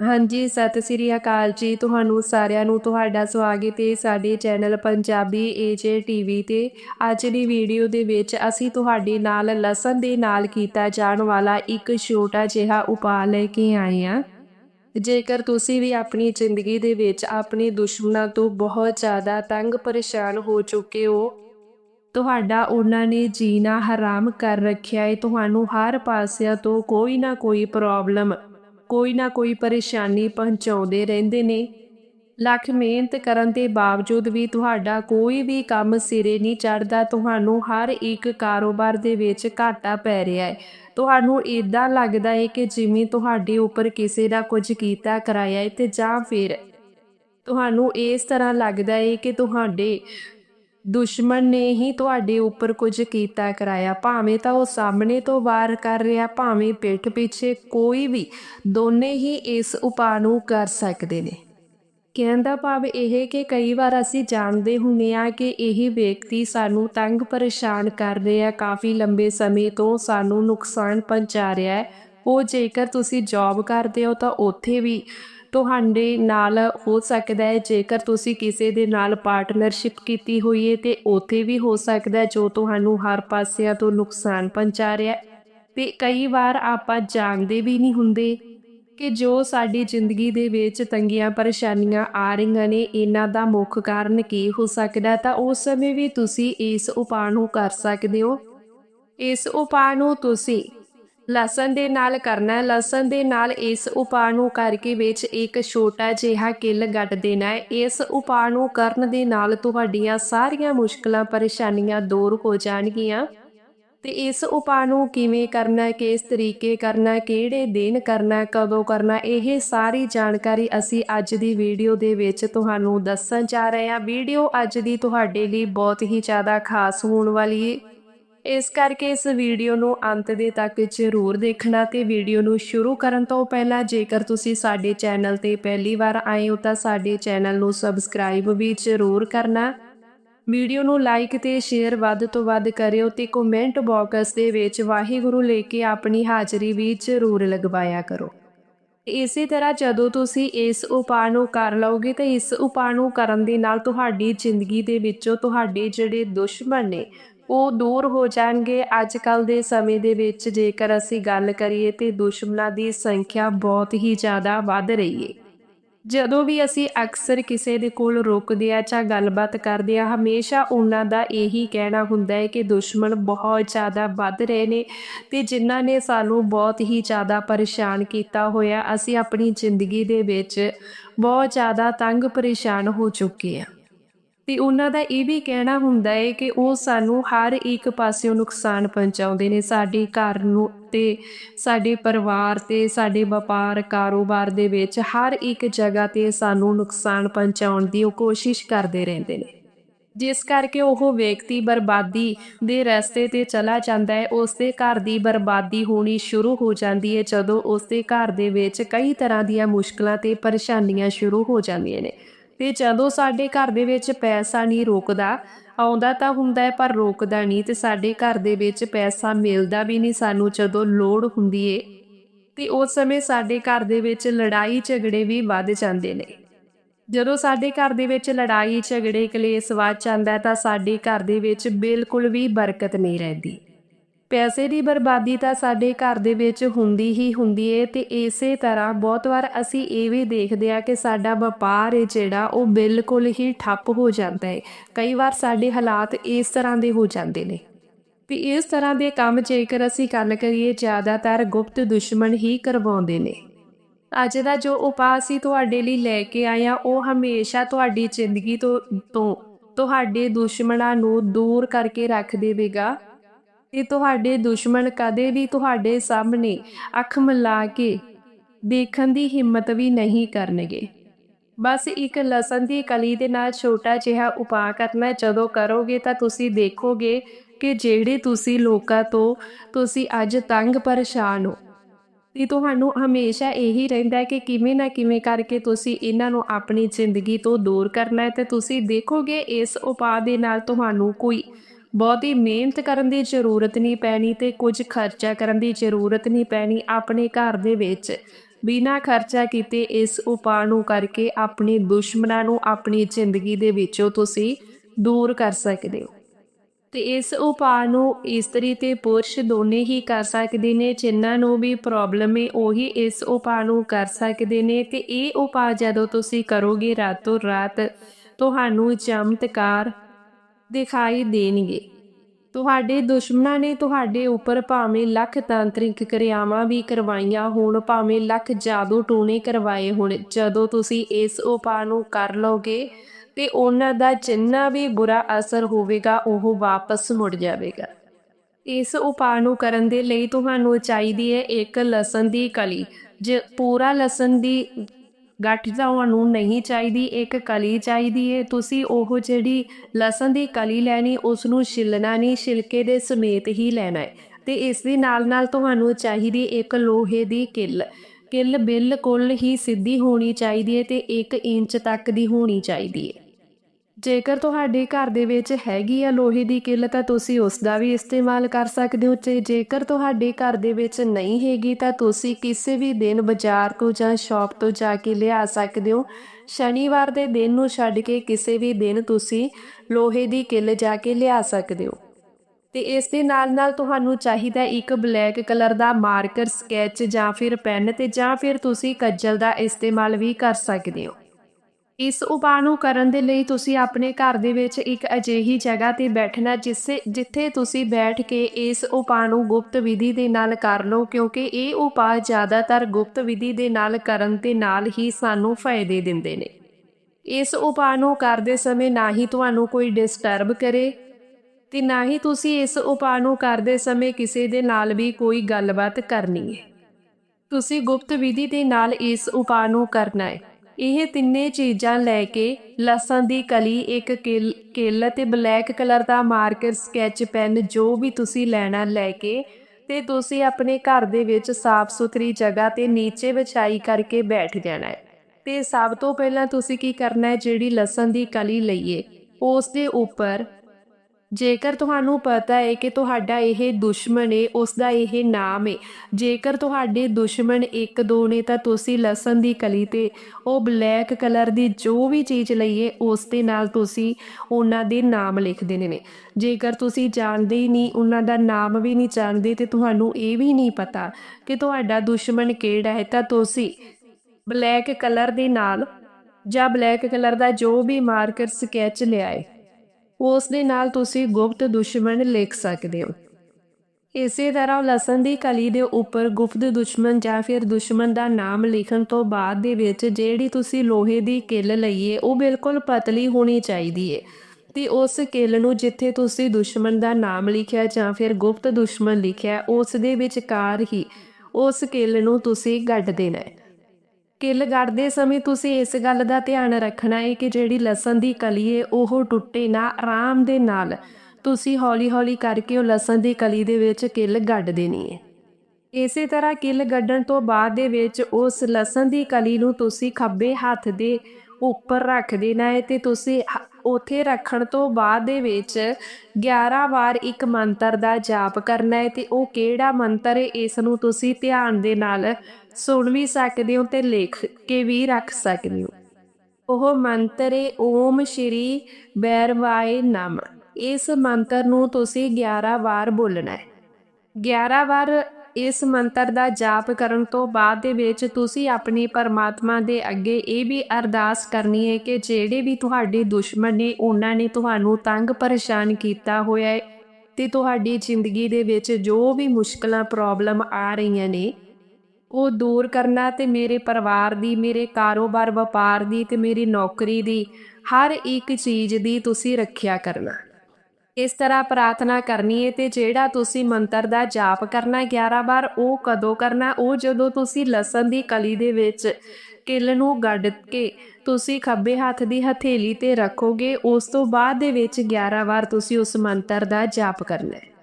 ਹਾਂਜੀ, ਸਤਿ ਸ੍ਰੀ ਅਕਾਲ ਜੀ। ਤੁਹਾਨੂੰ ਸਾਰਿਆਂ ਨੂੰ ਤੁਹਾਡਾ ਸਵਾਗਤ ਹੈ ਸਾਡੇ ਚੈਨਲ ਪੰਜਾਬੀ ਏਜੇ ਟੀਵੀ ਤੇ। ਅੱਜ ਦੀ ਵੀਡੀਓ ਦੇ ਵਿੱਚ ਅਸੀਂ ਤੁਹਾਡੇ ਨਾਲ ਲਸਣ ਦੇ ਨਾਲ ਕੀਤਾ ਜਾਣ ਵਾਲਾ ਇੱਕ ਛੋਟਾ ਜਿਹਾ ਉਪਾਅ ਲੈ ਕੇ ਆਏ ਹਾਂ। ਜੇਕਰ ਤੁਸੀਂ ਵੀ ਆਪਣੀ ਜ਼ਿੰਦਗੀ ਦੇ ਵਿੱਚ ਆਪਣੇ ਦੁਸ਼ਮਣਾਂ ਤੋਂ ਬਹੁਤ ਜ਼ਿਆਦਾ ਤੰਗ ਪਰੇਸ਼ਾਨ ਹੋ ਚੁੱਕੇ ਹੋ, ਤੁਹਾਡਾ ਉਹਨਾਂ ਨੇ ਜੀਣਾ ਹਰਾਮ ਕਰ ਰੱਖਿਆ ਹੈ। ਤੁਹਾਨੂੰ ਹਰ ਪਾਸਿਆਂ ਤੋਂ ਕੋਈ ਨਾ ਕੋਈ ਪ੍ਰੋਬਲਮ ਕੋਈ ਨਾ ਕੋਈ ਪਰੇਸ਼ਾਨੀ ਪਹੁੰਚਾਉਂਦੇ ਰਹਿੰਦੇ ਨੇ। ਲੱਖ ਮਿਹਨਤ ਕਰਨ ਦੇ ਬਾਵਜੂਦ ਵੀ ਤੁਹਾਡਾ ਕੋਈ ਵੀ ਕੰਮ ਸਿਰੇ ਨਹੀਂ ਚੜਦਾ ਤੁਹਾਨੂੰ ਹਰ ਇੱਕ ਕਾਰੋਬਾਰ ਦੇ ਵਿੱਚ ਘਾਟਾ ਪੈ ਰਿਹਾ ਹੈ। ਤੁਹਾਨੂੰ ਇਦਾਂ ਲੱਗਦਾ ਹੈ ਕਿ ਜਿਵੇਂ ਤੁਹਾਡੇ ਉੱਪਰ ਕਿਸੇ ਦਾ ਕੁਝ ਕੀਤਾ, ਕਰਾਇਆ ਹੈ ਤੇ ਜਾਂ ਫਿਰ ਤੁਹਾਨੂੰ ਇਸ ਤਰ੍ਹਾਂ ਲੱਗਦਾ ਹੈ ਕਿ ਤੁਹਾਡੇ ਦੁਸ਼ਮਣ ਨੇ ਹੀ ਤੁਹਾਡੇ ਉੱਪਰ ਕੁਝ ਕੀਤਾ ਕਰਾਇਆ। ਭਾਵੇਂ ਤਾਂ ਉਹ ਸਾਹਮਣੇ ਤੋਂ ਵਾਰ ਕਰ ਰਿਹਾ, ਭਾਵੇਂ ਪਿੱਠ ਪਿੱਛੇ ਕੋਈ ਵੀ, ਦੋਨੇ ਹੀ ਇਸ ਉਪਾਅ ਨੂੰ ਕਰ ਸਕਦੇ ਨੇ। ਕਹਿਣ ਦਾ ਭਾਵ ਇਹ ਕਿ ਕਈ ਵਾਰ ਅਸੀਂ ਜਾਣਦੇ ਹੁੰਨੇ ਆ ਕਿ ਇਹ ਵਿਅਕਤੀ ਸਾਨੂੰ ਤੰਗ ਪਰੇਸ਼ਾਨ ਕਰ ਰਿਹਾ, ਕਾਫੀ ਲੰਬੇ ਸਮੇਂ ਤੋਂ ਸਾਨੂੰ ਨੁਕਸਾਨ ਪਹੁੰਚਾ ਰਿਹਾ ਹੈ। ਉਹ ਜੇਕਰ ਤੁਸੀਂ ਜੌਬ ਕਰਦੇ ਹੋ ਤਾਂ ਉੱਥੇ ਵੀ ਤੁਹਾਡੇ ਨਾਲ ਹੋ ਸਕਦਾ ਹੈ, ਜੇਕਰ ਤੁਸੀਂ ਕਿਸੇ ਦੇ ਨਾਲ ਪਾਰਟਨਰਸ਼ਿਪ ਕੀਤੀ ਹੋਈ ਹੈ ਤੇ ਉੱਥੇ ਵੀ ਹੋ ਸਕਦਾ ਹੈ, ਜੋ ਤੁਹਾਨੂੰ ਹਰ ਪਾਸਿਆਂ ਤੋਂ ਨੁਕਸਾਨ ਪਹੁੰਚਾ ਰਿਹਾ ਹੈ। ਤੇ ਕਈ ਵਾਰ ਆਪਾਂ ਜਾਣਦੇ ਵੀ ਨਹੀਂ ਹੁੰਦੇ ਕਿ ਜੋ ਸਾਡੀ ਜ਼ਿੰਦਗੀ ਦੇ ਵਿੱਚ ਤੰਗੀਆਂ, ਪਰੇਸ਼ਾਨੀਆਂ ਆ ਰਹੀਆਂ ਨੇ, ਇਹਨਾਂ ਦਾ ਮੁੱਖ ਕਾਰਨ ਕੀ ਹੋ ਸਕਦਾ ਤਾਂ ਉਸ ਸਮੇਂ ਵੀ ਤੁਸੀਂ ਇਸ ਉਪਾਅ ਨੂੰ ਕਰ ਸਕਦੇ ਹੋ। ਇਸ ਉਪਾਅ ਨੂੰ ਤੁਸੀਂ ਲਸਣ ਦੇ ਨਾਲ ਕਰਨਾ ਹੈ। ਲਸਣ ਦੇ ਨਾਲ ਇਸ ਉਪਾਅ ਨੂੰ ਕਰਕੇ ਵਿੱਚ ਇੱਕ ਛੋਟਾ ਜਿਹਾ ਕਿੱਲ ਗੱਡ ਦੇਣਾ ਹੈ। ਇਸ ਉਪਾਅ ਨੂੰ ਕਰਨ ਦੇ ਨਾਲ ਤੁਹਾਡੀਆਂ ਸਾਰੀਆਂ ਮੁਸ਼ਕਲਾਂ, ਪਰੇਸ਼ਾਨੀਆਂ ਦੂਰ ਹੋ ਜਾਣਗੀਆਂ। ਤੇ ਇਸ ਉਪਾਅ ਨੂੰ ਕਿਵੇਂ ਕਰਨਾ ਕਿਸ ਤਰੀਕੇ ਕਰਨਾ ਕਿਹੜੇ ਦਿਨ ਕਰਨਾ ਕਦੋਂ ਕਰਨਾ ਇਹ ਸਾਰੀ ਜਾਣਕਾਰੀ ਅਸੀਂ ਅੱਜ ਦੀ ਵੀਡੀਓ ਦੇ ਵਿੱਚ ਤੁਹਾਨੂੰ ਦੱਸਣ ਜਾ ਰਹੇ ਹਾਂ। ਵੀਡੀਓ ਅੱਜ ਦੀ ਤੁਹਾਡੇ ਲਈ ਬਹੁਤ ਹੀ ਜ਼ਿਆਦਾ ਖਾਸ ਹੋਣ ਵਾਲੀ ਹੈ। ਇਸ ਕਰਕੇ ਇਸ ਵੀਡੀਓ ਨੂੰ ਅੰਤ ਦੇ ਤੱਕ ਜ਼ਰੂਰ ਦੇਖਣਾ ਤੇ ਵੀਡੀਓ ਨੂੰ ਸ਼ੁਰੂ ਕਰਨ ਤੋਂ ਪਹਿਲਾਂ ਜੇਕਰ ਤੁਸੀਂ ਸਾਡੇ ਚੈਨਲ ਤੇ ਪਹਿਲੀ ਵਾਰ ਆਏ ਹੋ ਤਾਂ ਸਾਡੇ ਚੈਨਲ ਨੂੰ ਸਬਸਕ੍ਰਾਈਬ ਵੀ ਜ਼ਰੂਰ ਕਰਨਾ। ਵੀਡੀਓ ਨੂੰ ਲਾਈਕ ਤੇ ਸ਼ੇਅਰ ਵੱਧ ਤੋਂ ਵੱਧ ਕਰਿਓ ਤੇ ਕਮੈਂਟ ਬਾਕਸ ਦੇ ਵਿੱਚ ਵਾਹਿਗੁਰੂ ਲੈ ਕੇ ਆਪਣੀ ਹਾਜ਼ਰੀ ਵੀ ਜ਼ਰੂਰ ਲਗਵਾਇਆ ਕਰੋ। ਇਸੇ ਤਰ੍ਹਾਂ ਜਦੋਂ ਤੁਸੀਂ ਇਸ ਉਪਾਅ ਨੂੰ ਕਰ ਲਓਗੇ ਤਾਂ ਇਸ ਉਪਾਅ ਨੂੰ ਕਰਨ ਦੇ ਨਾਲ ਤੁਹਾਡੀ ਜ਼ਿੰਦਗੀ ਦੇ ਵਿੱਚੋਂ ਤੁਹਾਡੇ ਜਿਹੜੇ ਦੁਸ਼ਮਣ ਨੇ ਉਹ ਦੂਰ ਹੋ ਜਾਣਗੇ। ਅੱਜ ਕੱਲ ਦੇ ਸਮੇਂ ਦੇ ਵਿੱਚ ਜੇਕਰ ਅਸੀਂ ਗੱਲ ਕਰੀਏ ਤੇ ਦੁਸ਼ਮਣਾਂ ਦੀ ਸੰਖਿਆ ਬਹੁਤ ਹੀ ਜ਼ਿਆਦਾ ਵੱਧ ਰਹੀ ਹੈ ਜਦੋਂ ਵੀ ਅਸੀਂ ਅਕਸਰ ਕਿਸੇ ਦੇ ਕੋਲ ਰੁਕਦੇ ਆ ਜਾਂ ਗੱਲਬਾਤ ਕਰਦੇ ਆ, ਹਮੇਸ਼ਾ ਉਹਨਾਂ ਦਾ ਇਹੀ ਕਹਿਣਾ ਹੁੰਦਾ ਹੈ ਕਿ ਦੁਸ਼ਮਣ ਬਹੁਤ ਜ਼ਿਆਦਾ ਵੱਧ ਰਹੇ ਨੇ ਤੇ ਜਿਨ੍ਹਾਂ ਨੇ ਸਾਨੂੰ ਬਹੁਤ ਹੀ ਜ਼ਿਆਦਾ ਪਰੇਸ਼ਾਨ ਕੀਤਾ ਹੋਇਆ, ਅਸੀਂ ਆਪਣੀ ਜ਼ਿੰਦਗੀ ਦੇ ਵਿੱਚ ਬਹੁਤ ਜ਼ਿਆਦਾ ਤੰਗ ਪਰੇਸ਼ਾਨ ਹੋ ਚੁੱਕੇ ਆ। ਤੇ ਉਹਨਾਂ ਦਾ ਇਹ ਵੀ ਕਹਿਣਾ ਹੁੰਦਾ ਹੈ ਕਿ ਉਹ ਸਾਨੂੰ ਹਰ ਇੱਕ ਪਾਸਿਓਂ ਨੁਕਸਾਨ ਪਹੁੰਚਾਉਂਦੇ ਨੇ, ਸਾਡੇ ਘਰ ਨੂੰ ਤੇ ਸਾਡੇ ਪਰਿਵਾਰ ਤੇ, ਸਾਡੇ ਵਪਾਰ ਕਾਰੋਬਾਰ ਦੇ ਵਿੱਚ ਹਰ ਇੱਕ ਜਗ੍ਹਾ ਤੇ ਸਾਨੂੰ ਨੁਕਸਾਨ ਪਹੁੰਚਾਉਣ ਦੀ ਉਹ ਕੋਸ਼ਿਸ਼ ਕਰਦੇ ਰਹਿੰਦੇ ਨੇ। ਜਿਸ ਕਰਕੇ ਉਹ ਵਿਅਕਤੀ ਬਰਬਾਦੀ ਦੇ ਰਸਤੇ ਤੇ ਚਲਾ ਜਾਂਦਾ ਹੈ ਉਸ ਦੇ ਘਰ ਦੀ ਬਰਬਾਦੀ ਹੋਣੀ ਸ਼ੁਰੂ ਹੋ ਜਾਂਦੀ ਹੈ ਜਦੋਂ ਉਸ ਦੇ ਘਰ ਦੇ ਵਿੱਚ ਕਈ ਤਰ੍ਹਾਂ ਦੀਆਂ ਮੁਸ਼ਕਲਾਂ ਤੇ ਪਰੇਸ਼ਾਨੀਆਂ ਸ਼ੁਰੂ ਹੋ ਜਾਂਦੀਆਂ ਨੇ। ਤੇ ਜਦੋਂ ਸਾਡੇ ਘਰ ਦੇ ਵਿੱਚ ਪੈਸਾ ਨਹੀਂ ਰੋਕਦਾ, ਆਉਂਦਾ ਤਾਂ ਹੁੰਦਾ ਹੈ, ਪਰ ਰੋਕਦਾ ਨਹੀਂ ਤੇ ਸਾਡੇ ਘਰ ਦੇ ਵਿੱਚ ਪੈਸਾ ਮਿਲਦਾ ਵੀ ਨਹੀਂ ਸਾਨੂੰ ਜਦੋਂ ਲੋੜ ਹੁੰਦੀ ਏ। ਤੇ ਉਸ ਸਮੇਂ ਸਾਡੇ ਘਰ ਦੇ ਵਿੱਚ ਲੜਾਈ ਝਗੜੇ ਵੀ ਵੱਧ ਜਾਂਦੇ ਨੇ। ਜਦੋਂ ਸਾਡੇ ਘਰ ਦੇ ਵਿੱਚ ਲੜਾਈ ਝਗੜੇ ਕਲੇਸ਼ ਵੱਧ ਜਾਂਦਾ ਤਾਂ ਸਾਡੇ ਘਰ ਦੇ ਵਿੱਚ ਬਿਲਕੁਲ ਵੀ ਬਰਕਤ ਨਹੀਂ ਰਹਿੰਦੀ। ਪੈਸੇ ਦੀ ਬਰਬਾਦੀ ਤਾਂ ਸਾਡੇ ਘਰ ਦੇ ਵਿੱਚ ਹੁੰਦੀ ਹੀ ਹੁੰਦੀ ਏ ਤੇ ਇਸੇ ਤਰ੍ਹਾਂ ਬਹੁਤ ਵਾਰ ਅਸੀਂ ਇਹ ਵੀ ਦੇਖਦੇ ਆ ਕਿ ਸਾਡਾ ਵਪਾਰ ਹੈ ਜਿਹੜਾ, ਉਹ ਬਿਲਕੁਲ ਹੀ ਠੱਪ ਹੋ ਜਾਂਦਾ ਹੈ ਕਈ ਵਾਰ ਸਾਡੇ ਹਾਲਾਤ ਇਸ ਤਰ੍ਹਾਂ ਦੇ ਹੋ ਜਾਂਦੇ ਨੇ। ਵੀ ਇਸ ਤਰ੍ਹਾਂ ਦੇ ਕੰਮ ਜੇਕਰ ਅਸੀਂ ਗੱਲ ਕਰੀਏ, ਜ਼ਿਆਦਾਤਰ ਗੁਪਤ ਦੁਸ਼ਮਣ ਹੀ ਕਰਵਾਉਂਦੇ ਨੇ। ਅੱਜ ਦਾ ਜੋ ਉਪਾਅ ਸੀ ਤੁਹਾਡੇ ਲਈ ਲੈ ਕੇ ਆਇਆ ਉਹ ਹਮੇਸ਼ਾ ਤੁਹਾਡੀ ਜ਼ਿੰਦਗੀ ਤੋਂ ਤੋਂ, ਤੁਹਾਡੇ ਦੁਸ਼ਮਣਾਂ ਨੂੰ ਦੂਰ ਕਰਕੇ ਰੱਖ ਦੇਵੇਗਾ। ਤੇ ਤੁਹਾਡੇ ਦੁਸ਼ਮਣ ਕਦੇ ਵੀ ਤੁਹਾਡੇ ਸਾਹਮਣੇ ਅੱਖ ਮਿਲਾ ਕੇ ਦੇਖਣ ਦੀ ਹਿੰਮਤ ਵੀ ਨਹੀਂ ਕਰਨਗੇ। ਬਸ ਇੱਕ ਲਸਣ ਦੀ ਕਲੀ ਦੇ ਨਾਲ ਛੋਟਾ ਜਿਹਾ ਉਪਾਅ ਕਰਨਾ, ਜਦੋਂ ਕਰੋਗੇ ਤਾਂ ਤੁਸੀਂ ਦੇਖੋਗੇ ਕਿ ਜਿਹੜੇ ਤੁਸੀਂ ਲੋਕਾਂ ਤੋਂ ਤੁਸੀਂ ਅੱਜ ਤੰਗ ਪਰੇਸ਼ਾਨ ਹੋ, ਤੇ ਤੁਹਾਨੂੰ ਹਮੇਸ਼ਾ ਇਹੀ ਰਹਿੰਦਾ ਕਿ ਕਿਵੇਂ ਨਾ ਕਿਵੇਂ ਕਰਕੇ ਤੁਸੀਂ ਇਹਨਾਂ ਨੂੰ ਆਪਣੀ ਜ਼ਿੰਦਗੀ ਤੋਂ ਦੂਰ ਕਰਨਾ ਹੈ ਤੇ ਤੁਸੀਂ ਦੇਖੋਗੇ ਇਸ ਉਪਾਅ ਦੇ ਨਾਲ ਤੁਹਾਨੂੰ ਕੋਈ ਬਹੁਤੀ ਮਿਹਨਤ ਕਰਨ ਦੀ ਜ਼ਰੂਰਤ ਨਹੀਂ ਪੈਣੀ ਤੇ ਕੁਝ ਖਰਚਾ ਕਰਨ ਦੀ ਜ਼ਰੂਰਤ ਨਹੀਂ ਪੈਣੀ ਆਪਣੇ ਘਰ ਦੇ ਵਿੱਚ। ਬਿਨਾਂ ਖਰਚਾ ਕੀਤੇ ਇਸ ਉਪਾਅ ਨੂੰ ਕਰਕੇ ਆਪਣੇ ਦੁਸ਼ਮਣਾਂ ਨੂੰ ਆਪਣੀ ਜ਼ਿੰਦਗੀ ਦੇ ਵਿੱਚੋਂ ਤੁਸੀਂ ਦੂਰ ਕਰ ਸਕਦੇ ਹੋ। ਤੇ ਇਸ ਉਪਾਅ ਨੂੰ ਇਸਤਰੀ ਤੇ ਪੁਰਸ਼ ਦੋਨੇ ਹੀ ਕਰ ਸਕਦੇ ਨੇ, ਜਿਨ੍ਹਾਂ ਨੂੰ ਵੀ ਪ੍ਰੋਬਲਮ ਹੈ ਉਹੀ ਇਸ ਉਪਾਅ ਨੂੰ ਕਰ ਸਕਦੇ ਨੇ। ਤੇ ਇਹ ਉਪਾਅ ਜਦੋਂ ਤੁਸੀਂ ਕਰੋਗੇ ਰਾਤੋਂ ਰਾਤ, ਤੁਹਾਨੂੰ ਚਮਤਕਾਰ ਦਿਖਾਈ ਦੇਣਗੇ। ਤੁਹਾਡੇ ਦੁਸ਼ਮਣਾਂ ਨੇ ਤੁਹਾਡੇ ਉੱਪਰ ਭਾਵੇਂ ਲੱਖ ਤਾਂਤਰਿਕ ਕਿਰਿਆਵਾਂ ਵੀ ਕਰਵਾਈਆਂ ਹੋਣ, ਭਾਵੇਂ ਲੱਖ ਜਾਦੂ ਟੂਣੇ ਕਰਵਾਏ ਹੋਣ, ਜਦੋਂ ਤੁਸੀਂ ਇਸ ਉਪਾਅ ਨੂੰ ਕਰ ਲਓਗੇ ਤੇ ਉਹਨਾਂ ਦਾ ਜਿੰਨਾ ਵੀ ਬੁਰਾ ਅਸਰ ਹੋਵੇਗਾ, ਉਹ ਵਾਪਸ ਮੁੜ ਜਾਵੇਗਾ। ਇਸ ਉਪਾਅ ਨੂੰ ਕਰਨ ਦੇ ਲਈ ਤੁਹਾਨੂੰ ਚਾਹੀਦੀ ਹੈ ਇੱਕ ਲਸਣ ਦੀ ਕਲੀ, ਜੇ, ਪੂਰਾ ਲਸਣ ਦੀ ਗੱਠ ਤੁਹਾਨੂੰ ਨਹੀਂ ਚਾਹੀਦੀ, ਇੱਕ ਕਲੀ ਚਾਹੀਦੀ ਹੈ ਤੁਸੀਂ ਉਹ ਜਿਹੜੀ ਲਸਣ ਦੀ ਕਲੀ ਲੈਣੀ, ਉਸ ਨੂੰ ਛਿੱਲਣਾ ਨਹੀਂ, ਛਿਲਕੇ ਦੇ ਸਮੇਤ ਹੀ ਲੈਣਾ ਹੈ ਤੇ ਇਸ ਦੇ ਨਾਲ ਨਾਲ ਤੁਹਾਨੂੰ ਚਾਹੀਦੀ ਇੱਕ ਲੋਹੇ ਦੀ ਕਿੱਲ। ਕਿੱਲ ਬਿਲਕੁਲ ਹੀ ਸਿੱਧੀ ਹੋਣੀ ਚਾਹੀਦੀ ਹੈ ਤੇ 1 ਇੰਚ ਤੱਕ ਦੀ ਹੋਣੀ ਚਾਹੀਦੀ ਹੈ ਜੇਕਰ ਤੁਹਾਡੇ ਘਰ ਦੇ ਵਿੱਚ ਹੈਗੀ ਆ ਲੋਹੇ ਦੀ ਕਿੱਲ, ਤਾਂ ਤੁਸੀਂ ਉਸ ਦਾ ਵੀ ਇਸਤੇਮਾਲ ਕਰ ਸਕਦੇ ਹੋ। ਤੇ ਜੇਕਰ ਤੁਹਾਡੇ ਘਰ ਦੇ ਵਿੱਚ ਨਹੀਂ ਹੈਗੀ, ਤਾਂ ਤੁਸੀਂ ਕਿਸੇ ਵੀ ਦਿਨ ਬਾਜ਼ਾਰ ਤੋਂ ਜਾਂ ਸ਼ਾਪ ਤੋਂ ਜਾ ਕੇ ਲਿਆ ਸਕਦੇ ਹੋ। ਸ਼ਨੀਵਾਰ ਦੇ ਦਿਨ ਨੂੰ ਛੱਡ ਕੇ ਕਿਸੇ ਵੀ ਦਿਨ ਤੁਸੀਂ ਲੋਹੇ ਦੀ ਕਿੱਲ ਜਾ ਕੇ ਲਿਆ ਸਕਦੇ ਹੋ। ਤੇ ਇਸ ਦੇ ਨਾਲ ਨਾਲ ਤੁਹਾਨੂੰ ਚਾਹੀਦਾ ਇੱਕ ਬਲੈਕ ਕਲਰ ਦਾ ਮਾਰਕਰ, ਸਕੈਚ ਜਾਂ ਫਿਰ ਪੈਨ ਤੇ ਜਾਂ ਫਿਰ ਤੁਸੀਂ ਕੱਜਲ ਦਾ ਇਸਤੇਮਾਲ ਵੀ ਕਰ ਸਕਦੇ ਹੋ। ਇਸ ਉਪਾਅ ਨੂੰ ਕਰਨ ਦੇ ਲਈ ਤੁਸੀਂ ਆਪਣੇ ਘਰ ਦੇ ਵਿੱਚ ਇੱਕ ਅਜਿਹੀ ਜਗ੍ਹਾ ਤੇ ਬੈਠਣਾ ਜਿਸੇ, ਜਿੱਥੇ ਤੁਸੀਂ ਬੈਠ ਕੇ ਇਸ ਉਪਾਅ ਨੂੰ ਗੁਪਤ ਵਿਧੀ ਦੇ ਨਾਲ ਕਰ ਲਓ, ਕਿਉਂਕਿ ਇਹ ਉਪਾਅ ਜ਼ਿਆਦਾਤਰ ਗੁਪਤ ਵਿਧੀ ਦੇ ਨਾਲ ਕਰਨ ਦੇ ਨਾਲ ਹੀ ਸਾਨੂੰ ਫਾਇਦੇ ਦਿੰਦੇ ਨੇ। ਇਸ ਉਪਾਅ ਨੂੰ ਕਰਦੇ ਸਮੇਂ ਨਾ ਹੀ ਤੁਹਾਨੂੰ ਕੋਈ ਡਿਸਟਰਬ ਕਰੇ ਤੇ ਨਾ ਹੀ ਤੁਸੀਂ ਇਸ ਉਪਾਅ ਨੂੰ ਕਰਦੇ ਸਮੇਂ ਕਿਸੇ ਦੇ ਨਾਲ ਵੀ ਕੋਈ ਗੱਲਬਾਤ ਕਰਨੀ ਹੈ। ਤੁਸੀਂ ਗੁਪਤ ਵਿਧੀ ਦੇ ਨਾਲ ਇਸ ਉਪਾਅ ਨੂੰ ਕਰਨਾ ਹੈ। ਇਹ ਤਿੰਨੇ ਚੀਜ਼ਾਂ ਲੈ ਕੇ ਲਸਣ ਦੀ ਕਲੀ, ਇੱਕ ਕਿਲ, ਕਿੱਲ ਤੇ ਬਲੈਕ ਕਲਰ ਦਾ ਮਾਰਕਰ ਸਕੈਚ ਪੈਨ ਜੋ ਵੀ ਤੁਸੀਂ ਲੈਣਾ ਲੈ ਕੇ ਤੇ ਤੁਸੀਂ ਆਪਣੇ ਘਰ ਦੇ ਵਿੱਚ ਸਾਫ਼ ਸੁਥਰੀ ਜਗ੍ਹਾ ਤੇ ਨੀਚੇ ਵਿਛਾਈ ਕਰਕੇ ਬੈਠ ਜਾਣਾ ਹੈ। ਤੇ ਸਭ ਤੋਂ ਪਹਿਲਾਂ ਤੁਸੀਂ ਕੀ ਕਰਨਾ ਹੈ, ਜਿਹੜੀ ਲਸਣ ਦੀ ਕਲੀ ਲਈਏ, ਉਸ ਦੇ ਉੱਪਰ ਜੇਕਰ ਤੁਹਾਨੂੰ ਪਤਾ ਹੈ ਕਿ ਤੁਹਾਡਾ ਇਹ ਦੁਸ਼ਮਣ ਹੈ ਉਸ ਦਾ ਇਹ ਨਾਮ ਹੈ ਜੇਕਰ ਤੁਹਾਡੇ ਦੁਸ਼ਮਣ ਇੱਕ ਦੋ ਨੇ ਤਾਂ ਤੁਸੀਂ ਲਸਣ ਦੀ ਕਲੀ ਤੇ, ਉਹ ਬਲੈਕ ਕਲਰ ਦੀ ਜੋ ਵੀ ਚੀਜ਼ ਲਈਏ, ਉਸ ਦੇ ਨਾਲ ਤੁਸੀਂ ਉਹਨਾਂ ਦੇ ਨਾਮ ਲਿਖ ਦੇਣੇ ਨੇ। ਜੇਕਰ ਤੁਸੀਂ ਜਾਣਦੇ ਹੀ ਨਹੀਂ, ਉਹਨਾਂ ਦਾ ਨਾਮ ਵੀ ਨਹੀਂ ਜਾਣਦੇ ਤੇ ਤੁਹਾਨੂੰ ਇਹ ਵੀ ਨਹੀਂ ਪਤਾ ਕਿ ਤੁਹਾਡਾ ਦੁਸ਼ਮਣ ਕਿਹੜਾ ਹੈ, ਤਾਂ ਤੁਸੀਂ ਬਲੈਕ ਕਲਰ ਦੇ ਨਾਲ ਜਾਂ ਬਲੈਕ ਕਲਰ ਦਾ ਜੋ ਵੀ ਮਾਰਕਰ ਸਕੈਚ ਲਿਆਏ ਉਸ ਦੇ ਨਾਲ ਤੁਸੀਂ ਗੁਪਤ ਦੁਸ਼ਮਣ ਲਿਖ ਸਕਦੇ ਹੋ। ਇਸੇ ਤਰ੍ਹਾਂ ਲਸਣ ਦੀ ਕਲੀ ਦੇ ਉੱਪਰ ਗੁਪਤ ਦੁਸ਼ਮਣ ਜਾਂ ਫਿਰ ਦੁਸ਼ਮਣ ਦਾ ਨਾਮ ਲਿਖਣ ਤੋਂ ਬਾਅਦ ਦੇ ਵਿੱਚ ਜਿਹੜੀ ਤੁਸੀਂ ਲੋਹੇ ਦੀ ਕਿੱਲ ਲਈਏ, ਉਹ ਬਿਲਕੁਲ ਪਤਲੀ ਹੋਣੀ ਚਾਹੀਦੀ ਹੈ ਤੇ ਉਸ ਕਿੱਲ ਨੂੰ ਜਿੱਥੇ ਤੁਸੀਂ ਦੁਸ਼ਮਣ ਦਾ ਨਾਮ ਲਿਖਿਆ ਜਾਂ ਫਿਰ ਗੁਪਤ ਦੁਸ਼ਮਣ ਲਿਖਿਆ, ਉਸ ਦੇ ਵਿਚਕਾਰ ਹੀ ਉਸ ਕਿੱਲ ਨੂੰ ਤੁਸੀਂ ਗੱਡ ਦੇਣਾ ਹੈ ਕਿੱਲ ਗੜਦੇ ਸਮੇਂ ਤੁਸੀਂ ਇਸ ਗੱਲ ਦਾ ਧਿਆਨ ਰੱਖਣਾ ਹੈ ਕਿ ਜਿਹੜੀ ਲਸਣ ਦੀ ਕਲੀ ਹੈ, ਉਹ ਟੁੱਟੇ ਨਾ, ਆਰਾਮ ਦੇ ਨਾਲ। ਤੁਸੀਂ ਹੌਲੀ-ਹੌਲੀ ਕਰਕੇ ਉਹ ਲਸਣ ਦੀ ਕਲੀ ਦੇ ਵਿੱਚ ਕਿੱਲ ਗੱਡ ਦੇਣੀ ਹੈ। ਇਸੇ ਤਰ੍ਹਾਂ ਕਿੱਲ ਗੱਡਣ ਤੋਂ ਬਾਅਦ ਦੇ ਵਿੱਚ ਉਸ ਲਸਣ ਦੀ ਕਲੀ ਨੂੰ ਤੁਸੀਂ ਖੱਬੇ ਹੱਥ ਦੇ ਉੱਪਰ ਰੱਖ ਦੇਣਾ ਹੈ ਤੇ ਤੁਸੀਂ ਉੱਥੇ ਰੱਖਣ ਤੋਂ ਬਾਅਦ ਦੇ ਵਿੱਚ 11 ਵਾਰ ਇੱਕ ਮੰਤਰ ਦਾ ਜਾਪ ਕਰਨਾ ਹੈ ਤੇ ਉਹ ਕਿਹੜਾ ਮੰਤਰ ਹੈ, ਇਸ ਨੂੰ ਤੁਸੀਂ ਧਿਆਨ ਦੇ ਨਾਲ ਸੁਣ ਵੀ ਸਕਦੇ ਹੋ ਤੇ ਲਿਖ ਕੇ ਵੀ ਰੱਖ ਸਕਦੇ ਹੋ। ਉਹ ਮੰਤਰ ਹੈ, ਓਮ ਸ਼੍ਰੀ ਬੈਰਵਾਏ ਨਮ। ਇਸ ਮੰਤਰ ਨੂੰ ਤੁਸੀਂ 11 ਵਾਰ ਬੋਲਣਾ ਹੈ। 11 ਵਾਰ ਇਸ ਮੰਤਰ ਦਾ ਜਾਪ ਕਰਨ ਤੋਂ ਬਾਅਦ ਦੇ ਵਿੱਚ ਤੁਸੀਂ ਆਪਣੀ ਪਰਮਾਤਮਾ ਦੇ ਅੱਗੇ ਇਹ ਵੀ ਅਰਦਾਸ ਕਰਨੀ ਹੈ ਕਿ ਜਿਹੜੇ ਵੀ ਤੁਹਾਡੇ ਦੁਸ਼ਮਣ ਨੇ, ਉਹਨਾਂ ਨੇ ਤੁਹਾਨੂੰ ਤੰਗ ਪਰੇਸ਼ਾਨ ਕੀਤਾ ਹੋਇਆ ਹੈ ਤੇ ਤੁਹਾਡੀ ਜ਼ਿੰਦਗੀ ਦੇ ਵਿੱਚ ਜੋ ਵੀ ਮੁਸ਼ਕਲਾਂ ਪ੍ਰੋਬਲਮ ਆ ਰਹੀਆਂ ਨੇ, ਉਹ ਦੂਰ ਕਰਨਾ ਤੇ ਮੇਰੇ ਪਰਿਵਾਰ ਦੀ, ਮੇਰੇ ਕਾਰੋਬਾਰ ਵਪਾਰ ਦੀ ਤੇ ਮੇਰੀ ਨੌਕਰੀ ਦੀ ਹਰ ਇੱਕ ਚੀਜ਼ ਦੀ ਤੁਸੀਂ ਰੱਖਿਆ ਕਰਨਾ। ਇਸ ਤਰ੍ਹਾਂ ਪ੍ਰਾਰਥਨਾ ਕਰਨੀ ਹੈ ਤੇ ਜਿਹੜਾ ਤੁਸੀਂ ਮੰਤਰ ਦਾ ਜਾਪ ਕਰਨਾ 11 ਵਾਰ, ਉਹ ਕਦੋਂ ਕਰਨਾ? ਉਹ ਜਦੋਂ ਤੁਸੀਂ ਲਸਣ ਦੀ ਕਲੀ ਦੇ ਵਿੱਚ ਕਿੱਲ ਨੂੰ ਗੱਡ ਕੇ ਤੁਸੀਂ ਖੱਬੇ ਹੱਥ ਦੀ ਹਥੇਲੀ ਤੇ ਰੱਖੋਗੇ, ਉਸ ਤੋਂ ਬਾਅਦ ਦੇ ਵਿੱਚ 11 ਵਾਰ ਤੁਸੀਂ ਉਸ ਮੰਤਰ ਦਾ ਜਾਪ ਕਰਨਾ ਹੈ।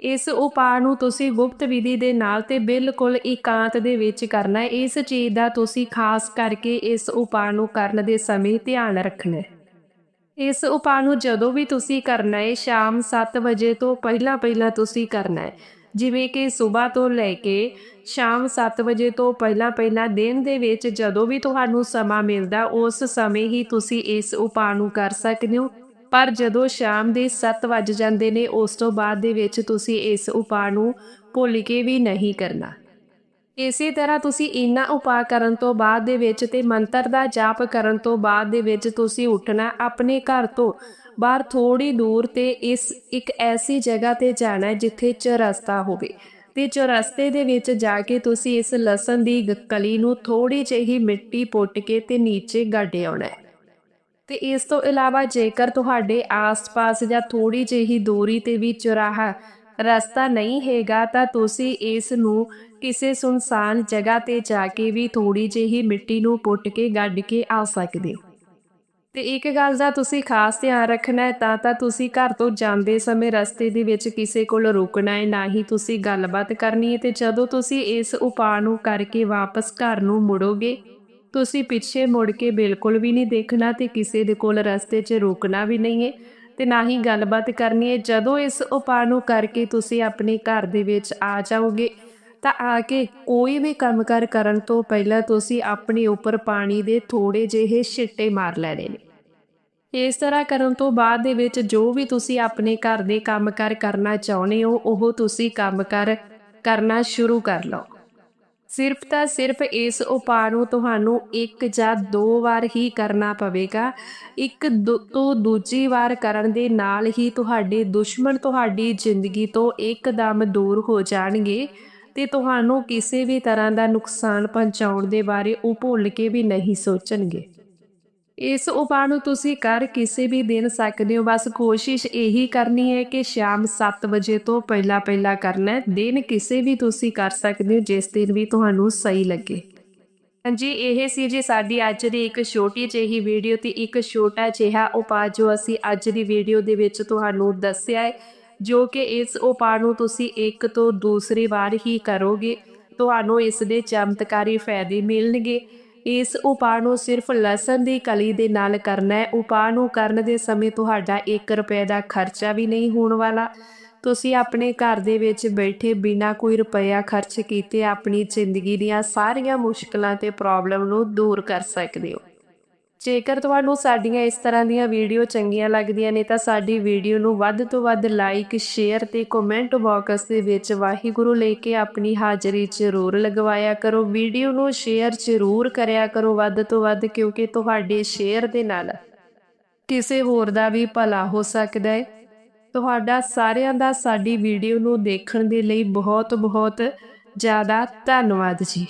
ਇਸ ਉਪਾਅ ਨੂੰ ਤੁਸੀਂ ਗੁਪਤ ਵਿਧੀ ਦੇ ਨਾਲ ਤੇ ਬਿਲਕੁਲ ਇਕਾਂਤ ਦੇ ਵਿੱਚ ਕਰਨਾ ਹੈ। ਇਸ ਚੀਜ਼ ਦਾ ਤੁਸੀਂ ਖਾਸ ਕਰਕੇ ਇਸ ਉਪਾਅ ਨੂੰ ਕਰਨ ਦੇ ਸਮੇਂ ਧਿਆਨ ਰੱਖਣਾ ਹੈ। ਇਸ ਉਪਾਅ ਨੂੰ ਜਦੋਂ ਵੀ ਤੁਸੀਂ ਕਰਨਾ ਹੈ ਸ਼ਾਮ 7 ਵਜੇ ਤੋਂ ਪਹਿਲਾਂ ਪਹਿਲਾਂ ਤੁਸੀਂ ਕਰਨਾ ਹੈ ਜਿਵੇਂ ਕਿ ਸਵੇਰ ਤੋਂ ਲੈ ਕੇ ਸ਼ਾਮ 7 ਵਜੇ ਤੋਂ ਪਹਿਲਾਂ ਪਹਿਲਾਂ ਦਿਨ ਦੇ ਵਿੱਚ ਜਦੋਂ ਵੀ ਤੁਹਾਨੂੰ ਸਮਾਂ ਮਿਲਦਾ, ਉਸ ਸਮੇਂ ਹੀ ਤੁਸੀਂ ਇਸ ਉਪਾਅ ਨੂੰ ਕਰ ਸਕਦੇ ਹੋ। ਪਰ ਜਦੋਂ ਸ਼ਾਮ ਦੇ 7 ਵੱਜ ਜਾਂਦੇ ਨੇ, ਉਸ ਤੋਂ ਬਾਅਦ ਦੇ ਵਿੱਚ ਤੁਸੀਂ ਇਸ ਉਪਾਅ ਨੂੰ ਭੁੱਲ ਕੇ ਵੀ ਨਹੀਂ ਕਰਨਾ। ਇਸੇ ਤਰ੍ਹਾਂ ਤੁਸੀਂ ਇਨਾ ਉਪਾਅ ਕਰਨ ਤੋਂ ਬਾਅਦ ਦੇ ਵਿੱਚ ਤੇ ਮੰਤਰ ਦਾ ਜਾਪ ਕਰਨ ਤੋਂ ਬਾਅਦ ਦੇ ਵਿੱਚ ਤੁਸੀਂ ਉੱਠਣਾ ਆਪਣੇ ਘਰ ਤੋਂ ਬਾਹਰ ਥੋੜੀ ਦੂਰ ਤੇ ਇਸ ਇੱਕ ਐਸੀ ਜਗ੍ਹਾ ਤੇ ਜਾਣਾ ਜਿੱਥੇ ਚਰਸਤਾ ਹੋਵੇ। ਤੇ ਚੌਰਸਤੇ ਦੇ ਵਿੱਚ ਜਾ ਕੇ ਤੁਸੀਂ ਇਸ ਲਸਣ ਦੀ ਗ- ਕਲੀ ਨੂੰ ਥੋੜੀ ਜਿਹੀ ਮਿੱਟੀ ਪੁੱਟ ਕੇ ਤੇ ਨੀਚੇ ਗੱਡ ਆਉਣਾ। ਹੈ ਤੇ ਇਸ ਤੋਂ ਇਲਾਵਾ ਜੇਕਰ ਤੁਹਾਡੇ ਆਸ-ਪਾਸ ਜਾਂ ਥੋੜੀ ਜਿਹੀ ਦੂਰੀ ਤੇ ਵੀ ਚੁਰਾਹਾ ਰਸਤਾ ਨਹੀਂ ਹੈਗਾ ਤਾਂ ਤੁਸੀਂ ਇਸ ਨੂੰ ਕਿਸੇ ਸੁਨਸਾਨ ਜਗ੍ਹਾ ਤੇ ਜਾ ਕੇ ਵੀ ਥੋੜੀ ਜਿਹੀ ਮਿੱਟੀ ਨੂੰ ਪੁੱਟ ਕੇ ਗੱਡ ਕੇ ਆ ਸਕਦੇ ਹੋ। ਤੇ ਇੱਕ ਗੱਲ ਦਾ ਤੁਸੀਂ ਖਾਸ ਧਿਆਨ ਰੱਖਣਾ ਹੈ, ਤਾਂ ਤਾਂ ਤੁਸੀਂ ਘਰ ਤੋਂ ਜਾਂਦੇ ਸਮੇਂ ਰਸਤੇ ਦੇ ਵਿੱਚ ਕਿਸੇ ਕੋਲ ਰੁਕਣਾ ਹੈ, ਨਾ ਹੀ ਤੁਸੀਂ ਗੱਲਬਾਤ ਕਰਨੀ ਹੈ ਤੇ ਜਦੋਂ ਤੁਸੀਂ ਇਸ ਉਪਾਅ ਨੂੰ ਕਰਕੇ ਵਾਪਸ ਘਰ ਨੂੰ ਮੁੜੋਗੇ, ਤੁਸੀਂ ਪਿੱਛੇ ਮੁੜ ਕੇ ਬਿਲਕੁਲ ਵੀ ਨਹੀਂ ਦੇਖਣਾ ਤੇ ਕਿਸੇ ਦੇ ਕੋਲ ਰਸਤੇ 'ਚ ਰੁਕਣਾ ਵੀ ਨਹੀਂ ਹੈ। ਤੇ ਨਾ ਹੀ ਗੱਲਬਾਤ ਕਰਨੀ ਹੈ ਜਦੋਂ ਇਸ ਉਪਾਅ ਨੂੰ ਕਰਕੇ ਤੁਸੀਂ ਆਪਣੇ ਘਰ ਦੇ ਵਿੱਚ ਆ ਜਾਓਗੇ, ਤਾਂ ਆ ਕੇ ਕੋਈ ਵੀ ਕੰਮ ਕਰ ਕਰਨ ਤੋਂ ਪਹਿਲਾਂ ਤੁਸੀਂ ਆਪਣੇ ਉੱਪਰ ਪਾਣੀ ਦੇ ਥੋੜੇ ਜਿਹੇ ਛਿੱਟੇ ਮਾਰ ਲੈਣੇ ਨੇ। ਇਸ ਤਰ੍ਹਾਂ ਕਰਨ ਤੋਂ ਬਾਅਦ ਦੇ ਵਿੱਚ ਜੋ ਵੀ ਤੁਸੀਂ ਆਪਣੇ ਘਰ ਦੇ ਕੰਮਕਾਰ ਕਰਨਾ ਚਾਹੁੰਦੇ ਹੋ, ਉਹ ਤੁਸੀਂ ਕੰਮਕਾਰ ਕਰਨਾ ਸ਼ੁਰੂ ਕਰ ਲਓ। ਸਿਰਫ ਤਾਂ ਸਿਰਫ ਇਸ ਉਪਾਅ ਨੂੰ ਤੁਹਾਨੂੰ ਇੱਕ ਜਾਂ ਦੋ ਵਾਰ ਹੀ ਕਰਨਾ ਪਵੇਗਾ। ਇੱਕ ਦੂ- ਤੋਂ ਦੂਜੀ ਵਾਰ ਕਰਨ ਦੇ ਨਾਲ ਹੀ ਤੁਹਾਡੇ ਦੁਸ਼ਮਣ ਤੁਹਾਡੀ ਜ਼ਿੰਦਗੀ ਤੋਂ ਇੱਕਦਮ ਦੂਰ ਹੋ ਜਾਣਗੇ ਤੇ ਤੁਹਾਨੂੰ ਕਿਸੇ ਵੀ ਤਰ੍ਹਾਂ ਦਾ ਨੁਕਸਾਨ ਪਹੁੰਚਾਉਣ ਦੇ ਬਾਰੇ ਉਹ ਭੁੱਲ ਕੇ ਵੀ ਨਹੀਂ ਸੋਚਣਗੇ। ਇਸ ਉਪਾਅ ਨੂੰ ਤੁਸੀਂ ਕਰ ਕਿਸੇ ਵੀ ਦਿਨ ਸਕਦੇ ਹੋ। ਬਸ ਕੋਸ਼ਿਸ਼ ਇਹੀ ਕਰਨੀ ਹੈ ਕਿ ਸ਼ਾਮ 7 ਵਜੇ ਤੋਂ ਪਹਿਲਾਂ ਪਹਿਲਾਂ ਕਰਨਾ ਦਿਨ ਕਿਸੇ ਵੀ ਤੁਸੀਂ ਕਰ ਸਕਦੇ ਹੋ, ਜਿਸ ਦਿਨ ਵੀ ਤੁਹਾਨੂੰ ਸਹੀ ਲੱਗੇ। ਹਾਂਜੀ, ਇਹ ਸੀ ਜੀ ਸਾਡੀ ਅੱਜ ਦੀ ਇੱਕ ਛੋਟੀ ਜਿਹੀ ਵੀਡੀਓ ਤੇ ਇੱਕ ਛੋਟਾ ਜਿਹਾ ਉਪਾਅ ਜੋ ਅਸੀਂ ਅੱਜ ਦੀ ਵੀਡੀਓ ਦੇ ਵਿੱਚ ਤੁਹਾਨੂੰ ਦੱਸਿਆ ਹੈ, ਜੋ ਕਿ ਇਸ ਉਪਾਅ ਨੂੰ ਤੁਸੀਂ ਇੱਕ ਤੋਂ ਦੂਸਰੀ ਵਾਰ ਹੀ ਕਰੋਗੇ। ਤੁਹਾਨੂੰ ਇਸ ਦੇ ਚਮਤਕਾਰੀ ਫਾਇਦੇ ਮਿਲਣਗੇ। ਇਸ ਉਪਾਅ ਨੂੰ ਸਿਰਫ ਲਸਣ ਦੀ ਕਲੀ ਦੇ ਨਾਲ ਕਰਨਾ ਹੈ। ਉਪਾਅ ਨੂੰ ਕਰਨ ਦੇ ਸਮੇਂ ਤੁਹਾਡਾ 1 ਰੁਪਏ ਦਾ ਖਰਚਾ ਵੀ ਨਹੀਂ ਹੋਣ ਵਾਲਾ। ਤੁਸੀਂ ਆਪਣੇ ਘਰ ਦੇ ਵਿੱਚ ਬੈਠੇ ਬਿਨਾਂ ਕੋਈ ਰੁਪਇਆ ਖਰਚ ਕੀਤੇ ਆਪਣੀ ਜ਼ਿੰਦਗੀ ਦੀਆਂ ਸਾਰੀਆਂ ਮੁਸ਼ਕਲਾਂ ਤੇ ਪ੍ਰੋਬਲਮ ਨੂੰ ਦੂਰ ਕਰ ਸਕਦੇ ਹੋ। ਜੇਕਰ ਤੁਹਾਨੂੰ ਸਾਡੀਆਂ ਇਸ ਤਰ੍ਹਾਂ ਦੀਆਂ ਵੀਡੀਓ ਚੰਗੀਆਂ ਲੱਗਦੀਆਂ ਨੇ, ਤਾਂ ਸਾਡੀ ਵੀਡੀਓ ਨੂੰ ਵੱਧ ਤੋਂ ਵੱਧ ਲਾਈਕ ਸ਼ੇਅਰ ਤੇ ਕਮੈਂਟ ਬਾਕਸ ਦੇ ਵਿੱਚ ਵਾਹਿਗੁਰੂ ਲੈ ਕੇ ਆਪਣੀ ਹਾਜ਼ਰੀ ਜ਼ਰੂਰ ਲਗਵਾਇਆ ਕਰੋ। ਵੀਡੀਓ ਨੂੰ ਸ਼ੇਅਰ ਜ਼ਰੂਰ ਕਰਿਆ ਕਰੋ ਵੱਧ ਤੋਂ ਵੱਧ, ਕਿਉਂਕਿ ਤੁਹਾਡੇ ਸ਼ੇਅਰ ਦੇ ਨਾਲ ਕਿਸੇ ਹੋਰ ਦਾ ਵੀ ਭਲਾ ਹੋ ਸਕਦਾ ਹੈ। ਤੁਹਾਡਾ ਸਾਰਿਆਂ ਦਾ ਸਾਡੀ ਵੀਡੀਓ ਨੂੰ ਦੇਖਣ ਦੇ ਲਈ ਬਹੁਤ ਬਹੁਤ ਜ਼ਿਆਦਾ ਧੰਨਵਾਦ ਜੀ।